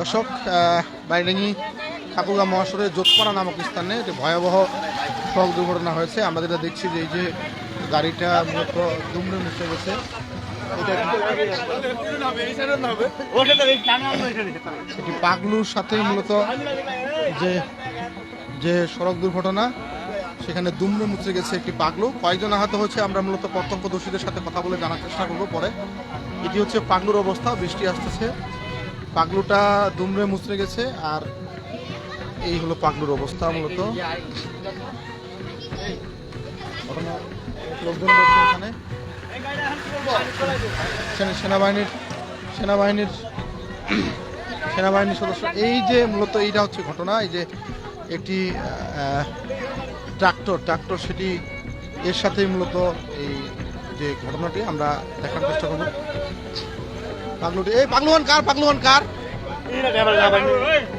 দর্শক বাইরেঙ্গি ঠাকুরগাঁ মহাসড়ের যোধপাড়া নামক স্থানে একটি ভয়াবহ সড়ক দুর্ঘটনা হয়েছে। আমরা যেটা দেখছি যে এই যে গাড়িটা মূলত দুমড়ে মুচড়ে গেছে। এটি পাগলুর সাথে মূলত যে যে সড়ক দুর্ঘটনা, সেখানে দুমড়ে মুচড়ে গেছে একটি পাগলু। কয়েকজন আহত হয়েছে, আমরা মূলত প্রত্যক্ষদর্শীদের সাথে কথা বলে জানার চেষ্টা করব পরে। এটি হচ্ছে পাগলুর অবস্থা, বৃষ্টি আসতেছে। পাগলুটা দুমড়ে মুচড়ে গেছে আর এই হলো পাগলুর অবস্থা মূলত। লোকজন এখানে। সেনা- সেনাবাহিনীর সেনাবাহিনীর সেনাবাহিনীর সদস্য। এই যে মূলত এইটা হচ্ছে ঘটনা, এই যে একটি ট্রাক্টর ট্রাক্টর সেটি এর সাথেই মূলত এই যে ঘটনাটি আমরা দেখার চেষ্টা করব। পাগলুটি। এই পাগলুহান কার পাগলুহান কার?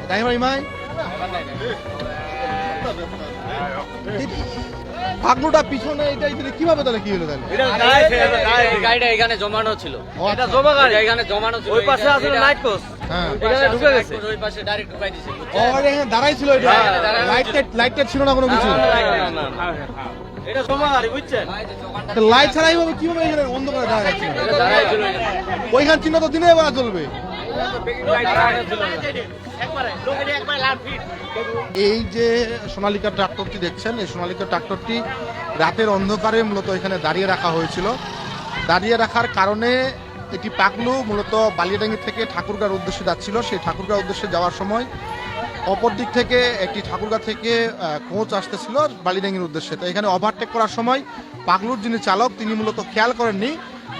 ড্রাইভার ইমাই? পাগলুটা পিছনে এটা কীভাবে তাহলে কি হলো তাহলে? গাড়িটা এখানে জমানো ছিল। আচ্ছা। এটা জমা গাড়ি। এখানে জমানো ছিল। ওই পাশে আসলে এটা- নাইট পোস্ট হ্যাঁ। ওই পাশে এখানে ঢুকে গেছে। ওই পাশে ডাইরেক্ট ঢুকাই দিছে ও এখানে দাঁড়াই ছিল এটা। হ্যাঁ, লাইট টাইট লাইট ছিল না কোনো কিছু? এটা জমা গাড়ি বুঝছেন? লাইট ছাড়া এইভাবে কীভাবে এখানে অন্ধকারে দাঁড়া যাচ্ছে দাঁড়াই ছিল। ওইখান চিহ্ন তো দিনে এবার চলবে। এই যে সোনালিকা ট্রাক্টরটি দেখছেন, এই সোনালিকা ট্রাক্টরটি রাতের অন্ধকারে মূলত এখানে দাঁড়িয়ে রাখা হয়েছিল। দাঁড়িয়ে রাখার কারণে এটি পাগলু মূলত বালিয়াডাঙ্গি থেকে ঠাকুরগাঁর উদ্দেশ্যে যাচ্ছিল। সেই ঠাকুরগাঁর উদ্দেশ্যে যাওয়ার সময় অপর দিক থেকে একটি ঠাকুরগা থেকে কোচ আসতেছিল বালিডাঙ্গির উদ্দেশ্যে। তো এখানে ওভারটেক করার সময় পাগলুর যিনি চালক, তিনি মূলত খেয়াল করেননি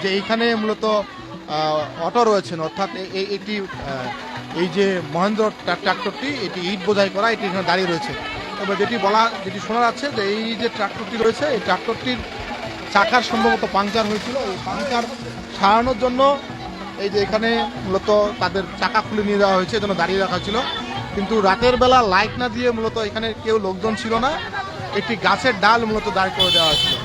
যে এইখানে মূলত অটো রয়েছেন, অর্থাৎ এটি এই যে মহেন্দ্র ট্রাক্টরটি, এটি ইট বোঝাই করা, এটি এখানে দাঁড়িয়ে রয়েছে। তবে যেটি বলা, যেটি শোনা যাচ্ছে যে এই যে ট্রাক্টরটি রয়েছে, এই ট্রাক্টরটির চাকার সম্ভবত পাংচার হয়েছিল। এই পাংচার সারানোর জন্য এই যে এখানে মূলত তাদের চাকা খুলে নিয়ে যাওয়া হয়েছে যেন দাঁড়িয়ে রাখা ছিল। কিন্তু রাতের বেলা লাইট না দিয়ে মূলত এখানে কেউ লোকজন ছিল না, একটি গাছের ডাল মূলত দাঁড় করে দেওয়া হয়েছিল।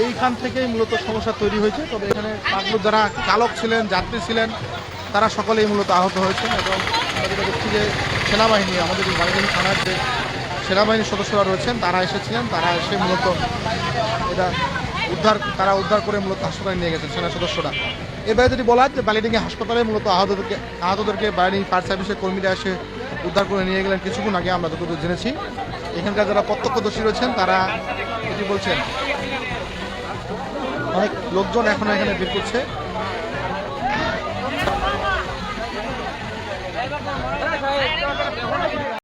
এইখান থেকেই মূলত সমস্যা তৈরি হয়েছে। তবে এখানে পাগলু যারা চালক ছিলেন, যাত্রী ছিলেন, তারা সকলেই মূলত আহত হয়েছেন এবং আমরা দেখছি যে সেনাবাহিনী, আমাদের বাড়িগুলি থানার যে সেনাবাহিনীর সদস্যরা রয়েছেন, তারা এসেছিলেন, তারা এসে মূলত এটা উদ্ধার, তারা উদ্ধার করে মূলত হাসপাতালে নিয়ে গেছেন সেনা সদস্যরা। এবারে যদি বলা হয় যে বালিডিঙ্গি হাসপাতালে মূলত আহতদেরকে আহতদেরকে বাহিনী ফায়ার সার্ভিসের কর্মীরা এসে উদ্ধার করে নিয়ে গেলেন কিছুক্ষণ আগে, আমরা যতদূর জেনেছি। এখানকার যারা প্রত্যক্ষদর্শী রয়েছেন, তারা এটি বলছেন? অনেক লোকজন এখন এখানে ভিড় করছে।